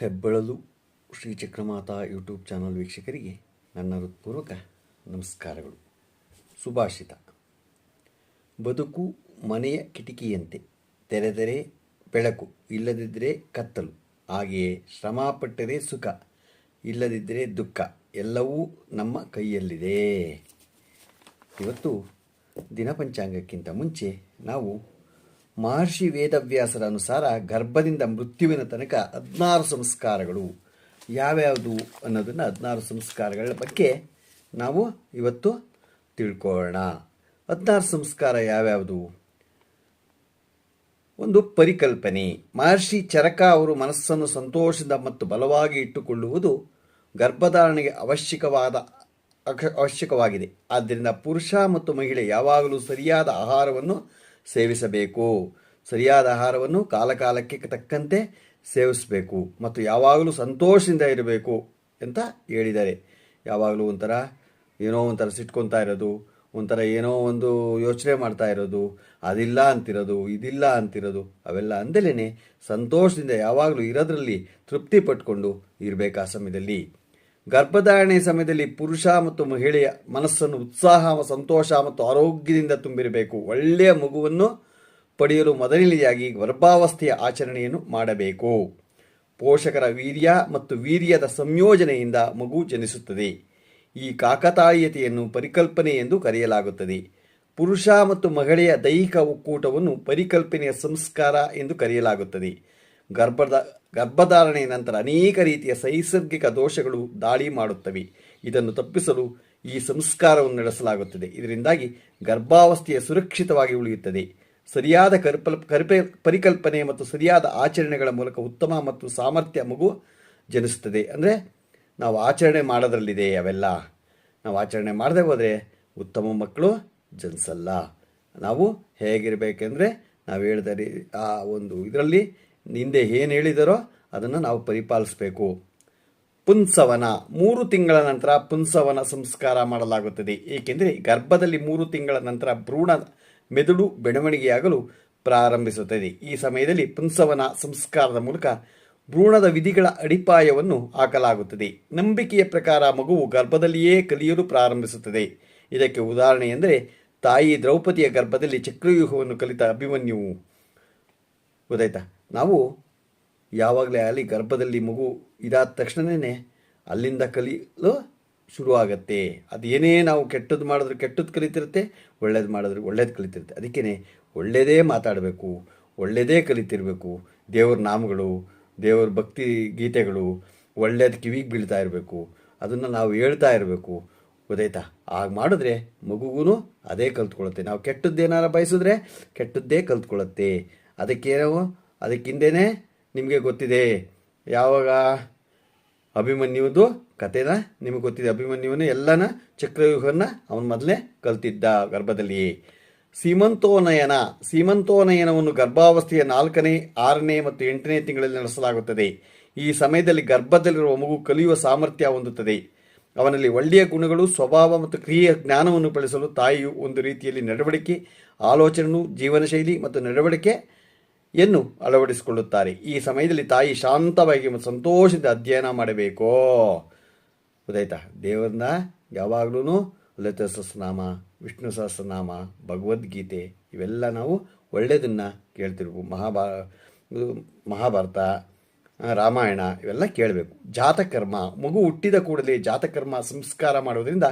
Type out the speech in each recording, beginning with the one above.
ಹೆಬ್ಬಳಲು Shri Chakramata YouTube channel ವೀಕ್ಷಕರಿಗೆ ನನ್ನ ಹೃತ್ಪೂರ್ವಕ ನಮಸ್ಕಾರಗಳು. ಸುಭಾಷಿತ. ಬದುಕು ಮನೆಯ ಕಿಟಕಿಯಂತೆ ತೆರೆದರೆ ಬೆಳಕು ಇಲ್ಲದಿದ್ದರೆ ಕತ್ತಲು, ಹಾಗೆಯೇ ಶ್ರಮಪಟ್ಟರೆ ಸುಖ ಇಲ್ಲದಿದ್ದರೆ ದುಃಖ, ಎಲ್ಲವೂ ನಮ್ಮ ಕೈಯಲ್ಲಿದೆ. ಇವತ್ತು ದಿನಪಂಚಾಂಗಕ್ಕಿಂತ ಮುಂಚೆ ನಾವು ಮಹರ್ಷಿ ವೇದವ್ಯಾಸರ ಅನುಸಾರ ಗರ್ಭದಿಂದ ಮೃತ್ಯುವಿನ ತನಕ ಹದಿನಾರು ಸಂಸ್ಕಾರಗಳು. ಯಾವ್ಯಾವುದು ಅನ್ನೋದನ್ನು ಹದಿನಾರು ಸಂಸ್ಕಾರಗಳ ಬಗ್ಗೆ ನಾವು ಇವತ್ತು ತಿಳ್ಕೊಳ್ಳೋಣ. ಹದಿನಾರು ಸಂಸ್ಕಾರ ಯಾವ್ಯಾವುದು? ಒಂದು ಪರಿಕಲ್ಪನೆ. ಮಹರ್ಷಿ ಚರಕ ಅವರು ಮನಸ್ಸನ್ನು ಸಂತೋಷದ ಮತ್ತು ಬಲವಾಗಿ ಇಟ್ಟುಕೊಳ್ಳುವುದು ಗರ್ಭಧಾರಣೆಗೆ ಅವಶ್ಯಕವಾದ, ಅವಶ್ಯಕವಾಗಿದೆ. ಆದ್ದರಿಂದ ಪುರುಷ ಮತ್ತು ಮಹಿಳೆ ಯಾವಾಗಲೂ ಸರಿಯಾದ ಆಹಾರವನ್ನು ಸೇವಿಸಬೇಕು. ಸರಿಯಾದ ಆಹಾರವನ್ನು ಕಾಲಕಾಲಕ್ಕೆ ತಕ್ಕಂತೆ ಸೇವಿಸಬೇಕು. ಮತ್ತು ಯಾವಾಗಲೂ ಸಂತೋಷದಿಂದ ಇರಬೇಕು ಅಂತ ಹೇಳಿದ್ದಾರೆ ಯಾವಾಗಲೂ ಒಂಥರ ಏನೋ ಒಂಥರ ಸಿಟ್ಕೊತಾ ಇರೋದು, ಒಂಥರ ಏನೋ ಒಂದು ಯೋಚನೆ ಮಾಡ್ತಾ ಇರೋದು, ಅದಿಲ್ಲ ಅಂತಿರೋದು, ಇದಿಲ್ಲ ಅಂತಿರೋದು, ಅವೆಲ್ಲ ಅಂದಲೇ ಸಂತೋಷದಿಂದ ಯಾವಾಗಲೂ ಇರೋದ್ರಲ್ಲಿ ತೃಪ್ತಿ ಪಟ್ಕೊಂಡು ಇರಬೇಕು ಆ ಸಮಯದಲ್ಲಿ. ಗರ್ಭಧಾರಣೆ ಸಮಯದಲ್ಲಿ ಪುರುಷ ಮತ್ತು ಮಹಿಳೆಯ ಮನಸ್ಸನ್ನು ಉತ್ಸಾಹ ಸಂತೋಷ ಮತ್ತು ಆರೋಗ್ಯದಿಂದ ತುಂಬಿರಬೇಕು. ಒಳ್ಳೆಯ ಮಗುವನ್ನು ಪಡೆಯಲು ಮೊದಲನೆಯಾಗಿ ಗರ್ಭಾವಸ್ಥೆಯ ಆಚರಣೆಯನ್ನು ಮಾಡಬೇಕು. ಪೋಷಕರ ವೀರ್ಯ ಮತ್ತು ವೀರ್ಯದ ಸಂಯೋಜನೆಯಿಂದ ಮಗು ಜನಿಸುತ್ತದೆ. ಈ ಕಾಕತಾಳೀಯತೆಯನ್ನು ಪರಿಕಲ್ಪನೆ ಎಂದು ಕರೆಯಲಾಗುತ್ತದೆ. ಪುರುಷ ಮತ್ತು ಮಹಿಳೆಯ ದೈಹಿಕ ಒಕ್ಕೂಟವನ್ನು ಪರಿಕಲ್ಪನೆಯ ಸಂಸ್ಕಾರ ಎಂದು ಕರೆಯಲಾಗುತ್ತದೆ. ಗರ್ಭದ, ಗರ್ಭಧಾರಣೆಯ ನಂತರ ಅನೇಕ ರೀತಿಯ ನೈಸರ್ಗಿಕ ದೋಷಗಳು ದಾಳಿ ಮಾಡುತ್ತವೆ. ಇದನ್ನು ತಪ್ಪಿಸಲು ಈ ಸಂಸ್ಕಾರವನ್ನು ನಡೆಸಲಾಗುತ್ತದೆ. ಇದರಿಂದಾಗಿ ಗರ್ಭಾವಸ್ಥೆಯ ಸುರಕ್ಷಿತವಾಗಿ ಉಳಿಯುತ್ತದೆ. ಸರಿಯಾದ ಕರ್ಪಲ್, ಕರ್ಪೆ, ಪರಿಕಲ್ಪನೆ ಮತ್ತು ಸರಿಯಾದ ಆಚರಣೆಗಳ ಮೂಲಕ ಉತ್ತಮ ಮತ್ತು ಸಾಮರ್ಥ್ಯ ಮಗು ಜನಿಸುತ್ತದೆ. ಅಂದರೆ ನಾವು ಆಚರಣೆ ಮಾಡೋದ್ರಲ್ಲಿದೆ ಅವೆಲ್ಲ. ನಾವು ಆಚರಣೆ ಮಾಡದೆ ಹೋದರೆ ಉತ್ತಮ ಮಕ್ಕಳು ಜನಿಸಲ್ಲ. ನಾವು ಹೇಗಿರಬೇಕೆಂದರೆ ನಾವು ಹೇಳಿದ ಆ ಒಂದು ಇದರಲ್ಲಿ ಹಿಂದೆ ಏನು ಹೇಳಿದರೋ ಅದನ್ನು ನಾವು ಪರಿಪಾಲಿಸಬೇಕು. ಪುಂಸವನ ಮೂರು ತಿಂಗಳ ನಂತರ ಪುಂಸವನ ಸಂಸ್ಕಾರ ಮಾಡಲಾಗುತ್ತದೆ. ಏಕೆಂದರೆ ಗರ್ಭದಲ್ಲಿ ಮೂರು ತಿಂಗಳ ನಂತರ ಭ್ರೂಣ ಮೆದುಳು ಬೆಳವಣಿಗೆಯಾಗಲು ಪ್ರಾರಂಭಿಸುತ್ತದೆ. ಈ ಸಮಯದಲ್ಲಿ ಪುಂಸವನ ಸಂಸ್ಕಾರದ ಮೂಲಕ ಭ್ರೂಣದ ವಿಧಿಗಳ ಅಡಿಪಾಯವನ್ನು ಹಾಕಲಾಗುತ್ತದೆ. ನಂಬಿಕೆಯ ಪ್ರಕಾರ ಮಗುವು ಗರ್ಭದಲ್ಲಿಯೇ ಕಲಿಯಲು ಪ್ರಾರಂಭಿಸುತ್ತದೆ. ಇದಕ್ಕೆ ಉದಾಹರಣೆ ಎಂದರೆ ತಾಯಿ ದ್ರೌಪದಿಯ ಗರ್ಭದಲ್ಲಿ ಚಕ್ರವ್ಯೂಹವನ್ನು ಕಲಿತ ಅಭಿಮನ್ಯುವು. ಗೊತ್ತಾಯ್ತಾ? ನಾವು ಯಾವಾಗಲೇ ಅಲ್ಲಿ ಗರ್ಭದಲ್ಲಿ ಮಗು ಇದಾದ ತಕ್ಷಣವೇ ಅಲ್ಲಿಂದ ಕಲಿಯಲು ಶುರುವಾಗತ್ತೆ. ಅದೇನೇ ನಾವು ಕೆಟ್ಟದ್ದು ಮಾಡಿದ್ರೆ ಕೆಟ್ಟದ್ದು ಕಲಿತಿರುತ್ತೆ, ಒಳ್ಳೇದು ಮಾಡಿದ್ರೆ ಒಳ್ಳೇದು ಕಲಿತಿರುತ್ತೆ. ಅದಕ್ಕೇ ಒಳ್ಳೆಯದೇ ಮಾತಾಡಬೇಕು ಒಳ್ಳೆಯದೇ ಕಲಿತಿರಬೇಕು. ದೇವ್ರ ನಾಮಗಳು, ದೇವ್ರ ಭಕ್ತಿ ಗೀತೆಗಳು, ಒಳ್ಳೇದು ಕಿವಿಗೆ ಬೀಳ್ತಾ ಇರಬೇಕು. ಅದನ್ನು ನಾವು ಹೇಳ್ತಾ ಇರಬೇಕು. ಗೊತ್ತಾಯ್ತಾ? ಆಗ ಮಾಡಿದ್ರೆ ಮಗುಗೂ ಅದೇ ಕಲ್ತ್ಕೊಳ್ಳುತ್ತೆ ನಾವು ಕೆಟ್ಟದ್ದೇನಾರ ಬಯಸಿದ್ರೆ ಕೆಟ್ಟದ್ದೇ ಕಲ್ತ್ಕೊಳ್ಳುತ್ತೆ ಅದಕ್ಕೇನೋ ಅದಕ್ಕಿಂದೇನೆ ನಿಮಗೆ ಗೊತ್ತಿದೆ. ಯಾವಾಗ ಅಭಿಮನ್ಯುವುದು ಕಥೆನ ನಿಮಗೆ ಗೊತ್ತಿದೆ. ಅಭಿಮನ್ಯುವನು ಎಲ್ಲನ ಚಕ್ರವ್ಯೂಹನ ಅವನು ಮೊದಲೇ ಕಲ್ತಿದ್ದ ಗರ್ಭದಲ್ಲಿ. ಸೀಮಂತೋನಯನ, ಸೀಮಂತೋನಯನವನ್ನು ಗರ್ಭಾವಸ್ಥೆಯ ನಾಲ್ಕನೇ, ಆರನೇ ಮತ್ತು ಎಂಟನೇ ತಿಂಗಳಲ್ಲಿ ನಡೆಸಲಾಗುತ್ತದೆ. ಈ ಸಮಯದಲ್ಲಿ ಗರ್ಭದಲ್ಲಿರುವ ಮಗು ಕಲಿಯುವ ಸಾಮರ್ಥ್ಯ ಹೊಂದುತ್ತದೆ. ಅವನಲ್ಲಿ ಒಳ್ಳೆಯ ಗುಣಗಳು, ಸ್ವಭಾವ ಮತ್ತು ಕ್ರಿಯೆಯ ಜ್ಞಾನವನ್ನು ಬೆಳೆಸಲು ತಾಯಿಯು ಒಂದು ರೀತಿಯಲ್ಲಿ ನಡವಳಿಕೆ ಆಲೋಚನೆ ಜೀವನ ಶೈಲಿ ಮತ್ತು ನಡವಳಿಕೆಯನ್ನು ಅಳವಡಿಸಿಕೊಳ್ಳುತ್ತಾರೆ. ಈ ಸಮಯದಲ್ಲಿ ತಾಯಿ ಶಾಂತವಾಗಿ ಸಂತೋಷದಿಂದ ಅಧ್ಯಯನ ಮಾಡಬೇಕು. ಗೊತ್ತಾಯ್ತಾ? ದೇವರನ್ನ ಯಾವಾಗಲೂ ಲಲಿತ ಸಹಸ್ರನಾಮ ವಿಷ್ಣು ಸಹಸ್ರನಾಮ ಭಗವದ್ಗೀತೆ ಇವೆಲ್ಲ ನಾವು ಒಳ್ಳೆಯದನ್ನು ಕೇಳ್ತಿರ್ಬೋದು ಮಹಾಭಾ ಮಹಾಭಾರತ. ರಾಮಾಯಣ ಇವೆಲ್ಲ ಕೇಳಬೇಕು. ಜಾತಕರ್ಮ, ಮಗು ಹುಟ್ಟಿದ ಕೂಡಲೇ ಜಾತಕರ್ಮ ಸಂಸ್ಕಾರ ಮಾಡುವುದರಿಂದ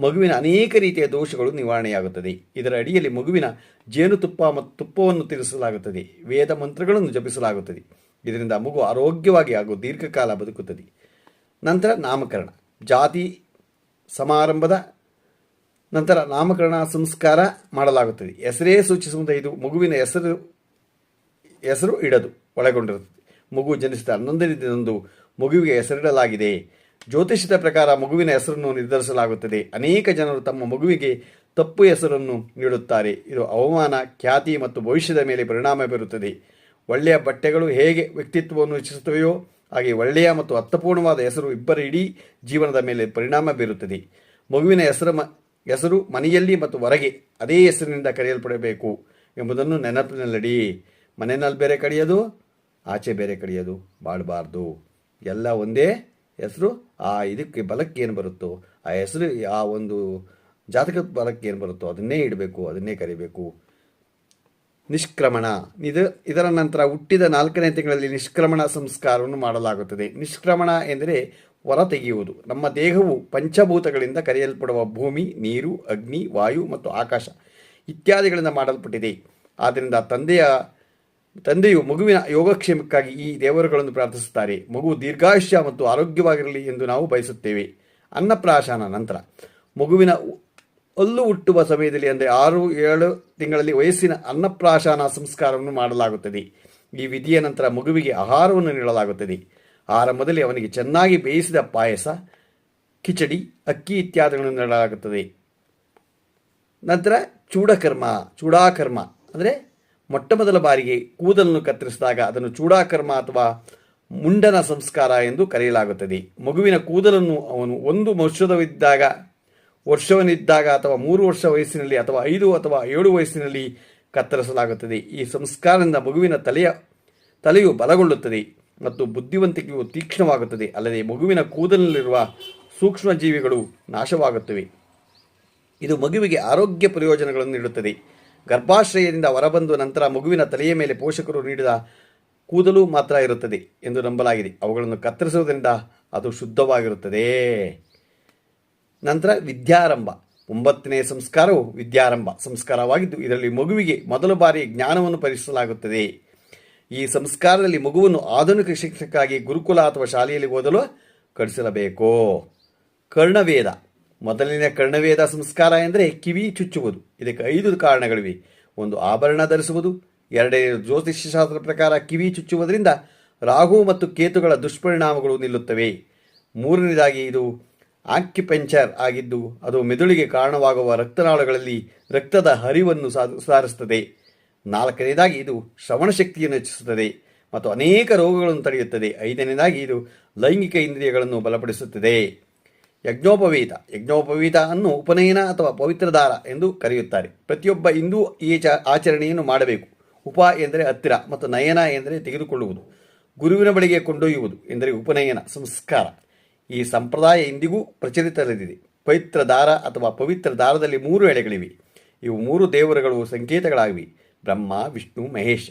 ಮಗುವಿನ ಅನೇಕ ರೀತಿಯ ದೋಷಗಳು ನಿವಾರಣೆಯಾಗುತ್ತದೆ. ಇದರ ಅಡಿಯಲ್ಲಿ ಮಗುವಿನ ಜೇನುತುಪ್ಪ ಮತ್ತು ತುಪ್ಪವನ್ನು ತಿನ್ನಿಸಲಾಗುತ್ತದೆ ವೇದ ಮಂತ್ರಗಳನ್ನು ಜಪಿಸಲಾಗುತ್ತದೆ. ಇದರಿಂದ ಮಗು ಆರೋಗ್ಯವಾಗಿ ಹಾಗೂ ದೀರ್ಘಕಾಲ ಬದುಕುತ್ತದೆ. ನಂತರ ನಾಮಕರಣ. ಜಾತಿ ಸಮಾರಂಭದ ನಂತರ ನಾಮಕರಣ ಸಂಸ್ಕಾರ ಮಾಡಲಾಗುತ್ತದೆ. ಹೆಸರೇ ಸೂಚಿಸುವಂಥ ಇದು ಮಗುವಿನ ಹೆಸರು ಹೆಸರು ಇಡದು, ಒಳಗೊಂಡಿರುತ್ತದೆ. ಮಗು ಜನಿಸಿದ ಹನ್ನೊಂದನೇ ದಿನದಂದು ಮಗುವಿಗೆ ಹೆಸರಿಡಲಾಗಿದೆ. ಜ್ಯೋತಿಷದ ಪ್ರಕಾರ ಮಗುವಿನ ಹೆಸರನ್ನು ನಿರ್ಧರಿಸಲಾಗುತ್ತದೆ. ಅನೇಕ ಜನರು ತಮ್ಮ ಮಗುವಿಗೆ ತಪ್ಪು ಹೆಸರನ್ನು ನೀಡುತ್ತಾರೆ. ಇದು ಅವಮಾನ, ಖ್ಯಾತಿ ಮತ್ತು ಭವಿಷ್ಯದ ಮೇಲೆ ಪರಿಣಾಮ ಬೀರುತ್ತದೆ. ಒಳ್ಳೆಯ ಬಟ್ಟೆಗಳು ಹೇಗೆ ವ್ಯಕ್ತಿತ್ವವನ್ನು ಹೆಚ್ಚಿಸುತ್ತವೆಯೋ, ಹಾಗೆ ಒಳ್ಳೆಯ ಮತ್ತು ಅರ್ಥಪೂರ್ಣವಾದ ಹೆಸರು ಇಬ್ಬರ ಇಡೀ ಜೀವನದ ಮೇಲೆ ಪರಿಣಾಮ ಬೀರುತ್ತದೆ. ಮಗುವಿನ ಹೆಸರು ಮ, ಹೆಸರು ಮನೆಯಲ್ಲಿ ಮತ್ತು ಹೊರಗೆ ಅದೇ ಹೆಸರಿನಿಂದ ಕರೆಯಲ್ಪಡಬೇಕು ಎಂಬುದನ್ನು ನೆನಪಿನಲ್ಲಿಡಿ. ಮನೆಯಲ್ಲಿ ಬೇರೆ ಕರೆಯೋದು ಆಚೆ ಬೇರೆ ಕಡಿಯೋದು ಮಾಡಬಾರ್ದು ಎಲ್ಲ ಒಂದೇ ಹೆಸರು, ಆ ಇದಕ್ಕೆ ಬಲಕ್ಕೆ ಏನು ಬರುತ್ತೋ, ಆ ಹೆಸರು, ಆ ಒಂದು ಜಾತಕದ ಬಲಕ್ಕೆ ಏನು ಬರುತ್ತೋ ಅದನ್ನೇ ಇಡಬೇಕು, ಅದನ್ನೇ ಕರಿಬೇಕು. ನಿಷ್ಕ್ರಮಣ. ಇದು, ಇದರ ನಂತರ ಹುಟ್ಟಿದ ನಾಲ್ಕನೇ ತಿಂಗಳಲ್ಲಿ ನಿಷ್ಕ್ರಮಣ ಸಂಸ್ಕಾರವನ್ನು ಮಾಡಲಾಗುತ್ತದೆ. ನಿಷ್ಕ್ರಮಣ ಎಂದರೆ ಹೊರ ತೆಗೆಯುವುದು ನಮ್ಮ ದೇಹವು ಪಂಚಭೂತಗಳಿಂದ ಕರೆಯಲ್ಪಡುವ ಭೂಮಿ, ನೀರು, ಅಗ್ನಿ, ವಾಯು ಮತ್ತು ಆಕಾಶ ಇತ್ಯಾದಿಗಳಿಂದ ಮಾಡಲ್ಪಟ್ಟಿದೆ. ಆದ್ದರಿಂದ ತಂದೆಯ ತಂದೆಯು ಮಗುವಿನ ಯೋಗಕ್ಷೇಮಕ್ಕಾಗಿ ಈ ದೇವರುಗಳನ್ನು ಪ್ರಾರ್ಥಿಸುತ್ತಾರೆ. ಮಗು ದೀರ್ಘಾಯುಷ್ಯ ಮತ್ತು ಆರೋಗ್ಯವಾಗಿರಲಿ ಎಂದು ನಾವು ಬಯಸುತ್ತೇವೆ. ಅನ್ನಪ್ರಾಶನ ನಂತರ, ಮಗುವಿನ ಹಲ್ಲು ಹುಟ್ಟುವ ಸಮಯದಲ್ಲಿ ಅಂದರೆ ಆರು, ಏಳು ತಿಂಗಳಲ್ಲಿ ವಯಸ್ಸಿನ ಅನ್ನಪ್ರಾಶನ ಸಂಸ್ಕಾರವನ್ನು ಮಾಡಲಾಗುತ್ತದೆ. ಈ ವಿಧಿಯ ನಂತರ ಮಗುವಿಗೆ ಆಹಾರವನ್ನು ನೀಡಲಾಗುತ್ತದೆ. ಆರಂಭದಲ್ಲಿ ಅವನಿಗೆ ಚೆನ್ನಾಗಿ ಬೇಯಿಸಿದ ಪಾಯಸ, ಕಿಚಡಿ, ಅಕ್ಕಿ ಇತ್ಯಾದಿಗಳನ್ನು ನೀಡಲಾಗುತ್ತದೆ. ನಂತರ ಚೂಡಕರ್ಮ, ಚೂಡಾಕರ್ಮ ಅಂದರೆ ಮೊಟ್ಟ ಮೊದಲ ಬಾರಿಗೆ ಕೂದಲನ್ನು ಕತ್ತರಿಸಿದಾಗ ಅದನ್ನು ಚೂಡಾಕರ್ಮ ಅಥವಾ ಮುಂಡನ ಸಂಸ್ಕಾರ ಎಂದು ಕರೆಯಲಾಗುತ್ತದೆ. ಮಗುವಿನ ಕೂದಲನ್ನು ಅವನು ಒಂದು ವರ್ಷದವಿದ್ದಾಗ ವರ್ಷವನ್ನಿದ್ದಾಗ ಅಥವಾ ಮೂರು ವರ್ಷ ವಯಸ್ಸಿನಲ್ಲಿ ಅಥವಾ ಐದು ಅಥವಾ ಏಳು ವಯಸ್ಸಿನಲ್ಲಿ ಕತ್ತರಿಸಲಾಗುತ್ತದೆ. ಈ ಸಂಸ್ಕಾರದಿಂದ ಮಗುವಿನ ತಲೆಯ, ತಲೆಯು ಬಲಗೊಳ್ಳುತ್ತದೆ ಮತ್ತು ಬುದ್ಧಿವಂತಿಕೆಯು ತೀಕ್ಷ್ಣವಾಗುತ್ತದೆ. ಅಲ್ಲದೆ ಮಗುವಿನ ಕೂದಲಿನಲ್ಲಿರುವ ಸೂಕ್ಷ್ಮ ಜೀವಿಗಳು ನಾಶವಾಗುತ್ತವೆ. ಇದು ಮಗುವಿಗೆ ಆರೋಗ್ಯ ಪ್ರಯೋಜನಗಳನ್ನು ನೀಡುತ್ತದೆ. ಗರ್ಭಾಶ್ರಯದಿಂದ ಹೊರಬಂದು ನಂತರ ಮಗುವಿನ ತಲೆಯ ಮೇಲೆ ಪೋಷಕರು ನೀಡಿದ ಕೂದಲು ಮಾತ್ರ ಇರುತ್ತದೆ ಎಂದು ನಂಬಲಾಗಿದೆ. ಅವುಗಳನ್ನು ಕತ್ತರಿಸುವುದರಿಂದ ಅದು ಶುದ್ಧವಾಗಿರುತ್ತದೆ. ನಂತರ ವಿದ್ಯಾರಂಭ. ಒಂಬತ್ತನೇ ಸಂಸ್ಕಾರವು ವಿದ್ಯಾರಂಭ. ಸಂಸ್ಕಾರವಾಗಿದ್ದು ಇದರಲ್ಲಿ ಮಗುವಿಗೆ ಮೊದಲ ಬಾರಿ ಜ್ಞಾನವನ್ನು ಪರೀಕ್ಷಿಸಲಾಗುತ್ತದೆ ಈ ಸಂಸ್ಕಾರದಲ್ಲಿ ಮಗುವನ್ನು ಆಧುನಿಕ ಶಿಕ್ಷಣಕ್ಕಾಗಿ ಗುರುಕುಲ ಅಥವಾ ಶಾಲೆಯಲ್ಲಿ ಓದಲು ಕಳಿಸಲಬೇಕು ಕರ್ಣವೇದ. ಮೊದಲನೇ ಕರ್ಣವೇದ ಸಂಸ್ಕಾರ ಎಂದರೆ ಕಿವಿ ಚುಚ್ಚುವುದು. ಇದಕ್ಕೆ ಐದು ಕಾರಣಗಳಿವೆ. ಒಂದು ಆಭರಣ ಧರಿಸುವುದು. ಎರಡನೇ ಜ್ಯೋತಿಷ್ಯ ಶಾಸ್ತ್ರ ಪ್ರಕಾರ ಕಿವಿ ಚುಚ್ಚುವುದರಿಂದ ರಾಹು ಮತ್ತು ಕೇತುಗಳ ದುಷ್ಪರಿಣಾಮಗಳು ನಿಲ್ಲುತ್ತವೆ. ಮೂರನೇದಾಗಿ ಇದು ಆಕ್ಯುಪೆಂಚರ್ ಆಗಿದ್ದು, ಅದು ಮೆದುಳಿಗೆ ಕಾರಣವಾಗುವ ರಕ್ತನಾಳಗಳಲ್ಲಿ ರಕ್ತದ ಹರಿವನ್ನು ಸುಧಾರಿಸುತ್ತದೆ. ನಾಲ್ಕನೇದಾಗಿ ಇದು ಶ್ರವಣ ಶಕ್ತಿಯನ್ನು ಹೆಚ್ಚಿಸುತ್ತದೆ ಮತ್ತು ಅನೇಕ ರೋಗಗಳನ್ನು ತಡೆಯುತ್ತದೆ. ಐದನೇದಾಗಿ ಇದು ಲೈಂಗಿಕ ಇಂದ್ರಿಯಗಳನ್ನು ಬಲಪಡಿಸುತ್ತದೆ. ಯಜ್ಞೋಪವೀತ. ಯಜ್ಞೋಪವೀತ ಅನ್ನು ಉಪನಯನ ಅಥವಾ ಪವಿತ್ರದಾರ ಎಂದು ಕರೆಯುತ್ತಾರೆ. ಪ್ರತಿಯೊಬ್ಬ ಹಿಂದೂ ಈ ಆಚರಣೆಯನ್ನು ಮಾಡಬೇಕು. ಉಪ ಎಂದರೆ ಹತ್ತಿರ ಮತ್ತು ನಯನ ಎಂದರೆ ತೆಗೆದುಕೊಳ್ಳುವುದು. ಗುರುವಿನ ಬಳಿಗೆ ಕೊಂಡೊಯ್ಯುವುದು ಎಂದರೆ ಉಪನಯನ, ಸಂಸ್ಕಾರ. ಈ ಸಂಪ್ರದಾಯ ಇಂದಿಗೂ ಪ್ರಚಲಿತದಲ್ಲಿದೆ ಪವಿತ್ರ ದಾರ ಅಥವಾ ಪವಿತ್ರ ದಾರದಲ್ಲಿ ಮೂರು ಎಳೆಗಳಿವೆ. ಇವು ಮೂರು ದೇವರುಗಳು ಸಂಕೇತಗಳಾಗಿವೆ. ಬ್ರಹ್ಮ, ವಿಷ್ಣು, ಮಹೇಶ.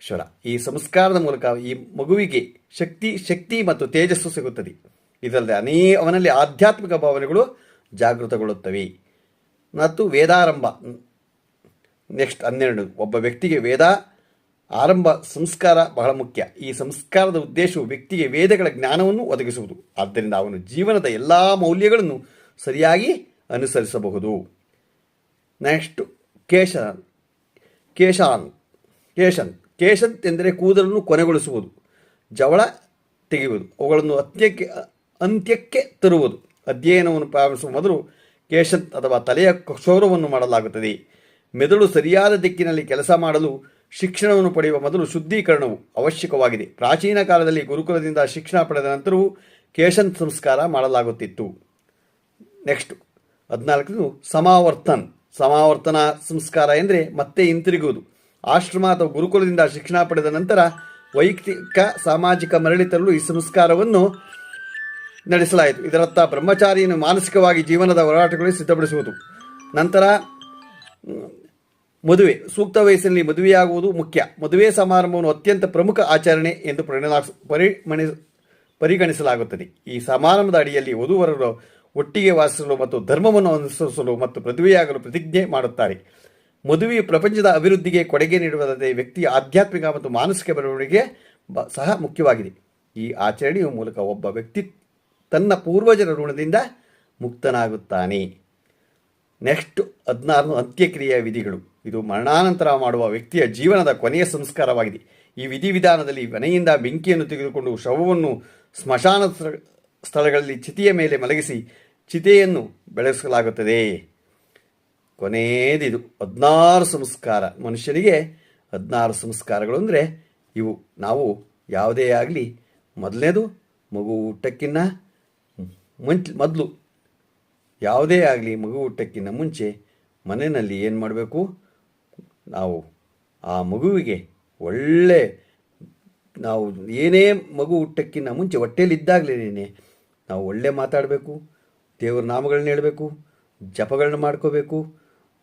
ಶ್ವರ. ಈ ಸಂಸ್ಕಾರದ ಮೂಲಕ ಈ ಮಗುವಿಗೆ ಶಕ್ತಿ ಶಕ್ತಿ ಮತ್ತು ತೇಜಸ್ಸು ಸಿಗುತ್ತದೆ. ಇದಲ್ಲದೆ ಅನೇ ಅವನಲ್ಲಿ ಆಧ್ಯಾತ್ಮಿಕ ಭಾವನೆಗಳು ಜಾಗೃತಗೊಳ್ಳುತ್ತವೆ. ಮತ್ತು ವೇದಾರಂಭ, ನೆಕ್ಸ್ಟ್ ಹನ್ನೆರಡು, ಒಬ್ಬ ವ್ಯಕ್ತಿಗೆ ವೇದ ಆರಂಭ, ಸಂಸ್ಕಾರ ಬಹಳ ಮುಖ್ಯ. ಈ ಸಂಸ್ಕಾರದ ಉದ್ದೇಶವು ವ್ಯಕ್ತಿಗೆ ವೇದಗಳ ಜ್ಞಾನವನ್ನು ಒದಗಿಸುವುದು. ಆದ್ದರಿಂದ ಅವನು ಜೀವನದ ಎಲ್ಲ ಮೌಲ್ಯಗಳನ್ನು ಸರಿಯಾಗಿ ಅನುಸರಿಸಬಹುದು. ನೆಕ್ಸ್ಟ್, ಕೇಶನ್, ಕೇಶಾನ್, ಕೇಶನ್ ಕೇಶಂತ್ ಎಂದರೆ ಕೂದಲನ್ನು ಕೊನೆಗೊಳಿಸುವುದು, ಜವಳ ತೆಗೆಯುವುದು. ಅವುಗಳನ್ನು ಅಂತ್ಯಕ್ಕೆ ಅಂತ್ಯಕ್ಕೆ ತರುವುದು. ಅಧ್ಯಯನವನ್ನು ಪ್ರಾರಂಭಿಸುವ ಮೊದಲು ಕೇಶನ್ ಅಥವಾ ತಲೆಯ ಕ್ಷೌರವನ್ನು ಮಾಡಲಾಗುತ್ತದೆ. ಮೆದುಳು ಸರಿಯಾದ ದಿಕ್ಕಿನಲ್ಲಿ ಕೆಲಸ ಮಾಡಲು ಶಿಕ್ಷಣವನ್ನು ಪಡೆಯುವ ಮೊದಲು ಶುದ್ಧೀಕರಣವು ಅವಶ್ಯಕವಾಗಿದೆ. ಪ್ರಾಚೀನ ಕಾಲದಲ್ಲಿ ಗುರುಕುಲದಿಂದ ಶಿಕ್ಷಣ ಪಡೆದ ನಂತರವೂ ಕೇಶನ್ ಸಂಸ್ಕಾರ ಮಾಡಲಾಗುತ್ತಿತ್ತು. ನೆಕ್ಸ್ಟ್, ಹದಿನಾಲ್ಕನೇದು ಸಮಾವರ್ತನ್. ಸಮಾವರ್ತನ ಸಂಸ್ಕಾರ ಎಂದರೆ ಮತ್ತೆ ಹಿಂತಿರುಗುವುದು. ಆಶ್ರಮ ಅಥವಾ ಗುರುಕುಲದಿಂದ ಶಿಕ್ಷಣ ಪಡೆದ ನಂತರ ವೈಯಕ್ತಿಕ, ಸಾಮಾಜಿಕ ಮರಳಿ ತರಲು ಈ ಸಂಸ್ಕಾರವನ್ನು ನಡೆಸಲಾಯಿತು. ಇದರತ್ತ ಬ್ರಹ್ಮಚಾರಿಯನ್ನು ಮಾನಸಿಕವಾಗಿ ಜೀವನದ ಹೋರಾಟಗಳಿಗೆ ಸಿದ್ಧಪಡಿಸುವುದು. ನಂತರ, ಮದುವೆ. ಸೂಕ್ತ ವಯಸ್ಸಿನಲ್ಲಿ ಮದುವೆಯಾಗುವುದು ಮುಖ್ಯ. ಮದುವೆ ಸಮಾರಂಭವನ್ನು ಅತ್ಯಂತ ಪ್ರಮುಖ ಆಚರಣೆ ಎಂದು ಪರಿಮಣಿ ಪರಿಗಣಿಸಲಾಗುತ್ತದೆ. ಈ ಸಮಾರಂಭದ ಅಡಿಯಲ್ಲಿ ವಧುವರರು ಒಟ್ಟಿಗೆ ವಾಸಿಸಲು ಮತ್ತು ಧರ್ಮವನ್ನು ಅನುಸರಿಸಲು ಮತ್ತು ಮದುವೆಯಾಗಲು ಪ್ರತಿಜ್ಞೆ ಮಾಡುತ್ತಾರೆ. ಮದುವೆ ಪ್ರಪಂಚದ ಅಭಿವೃದ್ಧಿಗೆ ಕೊಡುಗೆ ನೀಡುವುದಲ್ಲದೆ ವ್ಯಕ್ತಿಯ ಆಧ್ಯಾತ್ಮಿಕ ಮತ್ತು ಮಾನಸಿಕ ಬೆಳವಣಿಗೆ ಸಹ ಮುಖ್ಯವಾಗಿದೆ. ಈ ಆಚರಣೆಯ ಮೂಲಕ ಒಬ್ಬ ವ್ಯಕ್ತಿ ತನ್ನ ಪೂರ್ವಜರ ಋಣದಿಂದ ಮುಕ್ತನಾಗುತ್ತಾನೆ. ನೆಕ್ಸ್ಟ್ ಹದಿನಾರು ಅಂತ್ಯಕ್ರಿಯೆಯ ವಿಧಿಗಳು. ಇದು ಮರಣಾನಂತರ ಮಾಡುವ ವ್ಯಕ್ತಿಯ ಜೀವನದ ಕೊನೆಯ ಸಂಸ್ಕಾರವಾಗಿದೆ. ಈ ವಿಧಿವಿಧಾನದಲ್ಲಿ ಮನೆಯಿಂದ ಬೆಂಕಿಯನ್ನು ತೆಗೆದುಕೊಂಡು ಶವವನ್ನು ಸ್ಮಶಾನ ಸ್ಥಳ- ಸ್ಥಳಗಳಲ್ಲಿ ಚಿತೆಯ ಮೇಲೆ ಮಲಗಿಸಿ ಚಿತೆಯನ್ನು ಬೆಳೆಸಲಾಗುತ್ತದೆ. ಕೊನೆಯದಿದು ಹದಿನಾರು ಸಂಸ್ಕಾರ. ಮನುಷ್ಯನಿಗೆ ಹದಿನಾರು ಸಂಸ್ಕಾರಗಳು ಅಂದರೆ ಇವು. ನಾವು ಯಾವುದೇ ಆಗಲಿ ಮೊದಲನೇದು ಮಗು ಊಟಕ್ಕಿನ್ನ ಮುಂಚೆ ಮೊದಲು. ಯಾವುದೇ ಆಗಲಿ ಮಗು ಊಟಕ್ಕಿಂತ ಮುಂಚೆ ಮನೆಯಲ್ಲಿ ಏನು ಮಾಡಬೇಕು? ನಾವು ಆ ಮಗುವಿಗೆ ಒಳ್ಳೆ ನಾವು ಏನೇ ಮಗು ಹುಟ್ಟಕ್ಕಿಂತ ಮುಂಚೆ ಹೊಟ್ಟೆಲಿದ್ದಾಗಲೇ ನಾವು ಒಳ್ಳೆ ಮಾತಾಡಬೇಕು, ದೇವ್ರ ನಾಮಗಳನ್ನ ಹೇಳಬೇಕು ಜಪಗಳನ್ನ ಮಾಡ್ಕೋಬೇಕು,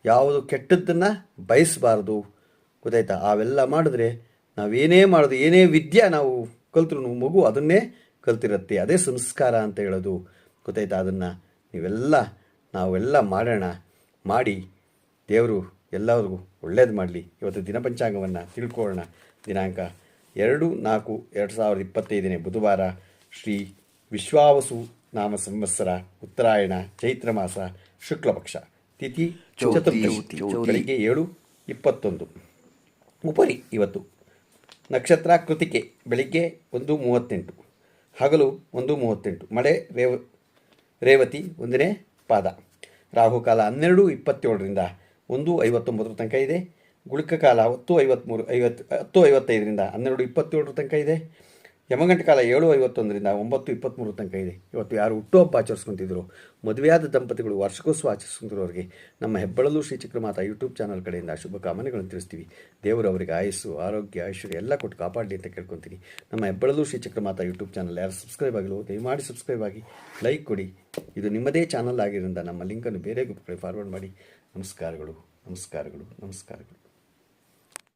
ಯಾವುದು ಕೆಟ್ಟದ್ದನ್ನು ಬಯಸಬಾರ್ದು. ಗೊತ್ತಾಯ್ತಾ? ಅವೆಲ್ಲ ಮಾಡಿದ್ರೆ ನಾವೇನೇ ಮಾಡೋದು, ಏನೇ ವಿದ್ಯೆ ನಾವು ಕಲ್ತ್ರು ಮಗು ಅದನ್ನೇ ಕಲ್ತಿರುತ್ತೆ, ಅದೇ ಸಂಸ್ಕಾರ ಅಂತ ಹೇಳೋದು. ಗೊತ್ತಾಯ್ತಾ ಅದನ್ನು ನೀವೆಲ್ಲ ನಾವೆಲ್ಲ ಮಾಡೋಣ. ಮಾಡಿ ದೇವರು ಎಲ್ಲರಿಗೂ ಒಳ್ಳೇದು ಮಾಡಲಿ. ಇವತ್ತು ದಿನಪಂಚಾಂಗವನ್ನು ತಿಳ್ಕೊಳ್ಳೋಣ. ದಿನಾಂಕ ಎರಡು ನಾಲ್ಕು ಎರಡು ಸಾವಿರದ ಇಪ್ಪತ್ತೈದನೇ ಬುಧವಾರ ಶ್ರೀ ವಿಶ್ವಾವಸು ನಾಮ ಸಂವತ್ಸರ ಉತ್ತರಾಯಣ ಚೈತ್ರ ಮಾಸ ಶುಕ್ಲಪಕ್ಷ ತಿಥಿ ಚತುರ್ದಶಿ. ಬೆಳಿಗ್ಗೆ ಏಳು ಇಪ್ಪತ್ತೊಂದು. ಉಪರಿ ಇವತ್ತು. ನಕ್ಷತ್ರ ಕೃತಿಕೆ. ಬೆಳಿಗ್ಗೆ ಒಂದು ಮೂವತ್ತೆಂಟು. ಹಗಲು ಒಂದು ಮೂವತ್ತೆಂಟು. ಮಳೆ ರೇವ ರೇವತಿ ಒಂದನೇ ಪಾದ. ರಾಹುಕಾಲ ಹನ್ನೆರಡು, ಇಪ್ಪತ್ತೇಳರಿಂದ ಒಂದು, ಐವತ್ತೊಂಬತ್ತರ ತನಕ ಇದೆ. ಗುಳಿಕ ಕಾಲ ಹತ್ತು ಐವತ್ತ್ಮೂರು ಐವತ್ತು ಹತ್ತು, ಐವತ್ತೈದರಿಂದ ಹನ್ನೆರಡು, ಇಪ್ಪತ್ತೇಳರ ತನಕ ಇದೆ. ಯಮಗಂಟ ಕಾಲ ಏಳು ಐವತ್ತೊಂದರಿಂದ ಒಂಬತ್ತು ಇಪ್ಪತ್ತ್ಮೂರು ತನಕ ಇದೆ. ಇವತ್ತು ಯಾರು ಹುಟ್ಟುಹಬ್ಬ ಆಚರಿಸ್ಕೊತಿದ್ರು, ಮದುವೆಯಾದ ದಂಪತಿಗಳು ವಾರ್ಷಿಕೋತ್ಸವ ಆಚರಿಸ್ಕೊಂತಿರೋರಿಗೆ ನಮ್ಮ ಹೆಬ್ಬಳಲು ಶ್ರೀ ಚಕ್ರಮಾತಾ ಯೂಟ್ಯೂಬ್ ಚಾನಲ್ ಕಡೆಯಿಂದ ಶುಭಕಾಮನೆಗಳನ್ನು ತಿಳಿಸ್ತೀವಿ. ದೇವರು ಅವರಿಗೆ ಆಯಸ್ಸು, ಆರೋಗ್ಯ, ಐಶ್ವರ್ಯ ಎಲ್ಲ ಕೊಟ್ಟು ಕಾಪಾಡಲಿ ಅಂತ ಕೇಳ್ಕೊತೀನಿ. ನಮ್ಮ ಹೆಬ್ಬಳಲು ಶ್ರೀ ಚಕ್ರಮಾತಾ ಯೂಟ್ಯೂಬ್ ಚಾನಲ್ ಯಾರು ಸಬ್ಸ್ಕ್ರೈಬ್ ಆಗಲು ದಯಮಾಡಿ ಸಬ್ಸ್ಕ್ರೈಬ್ ಆಗಿ, ಲೈಕ್ ಕೊಡಿ. ಇದು ನಿಮ್ಮದೇ ಚಾನಲ್ ಆಗಿರೋದ್ರಿಂದ ನಮ್ಮ ಲಿಂಕನ್ನು ಬೇರೆ ಗ್ರೂಪ್ಗಳಿಗೆ ಫಾರ್ವರ್ಡ್ ಮಾಡಿ. ನಮಸ್ಕಾರಗಳು ನಮಸ್ಕಾರಗಳು ನಮಸ್ಕಾರಗಳು.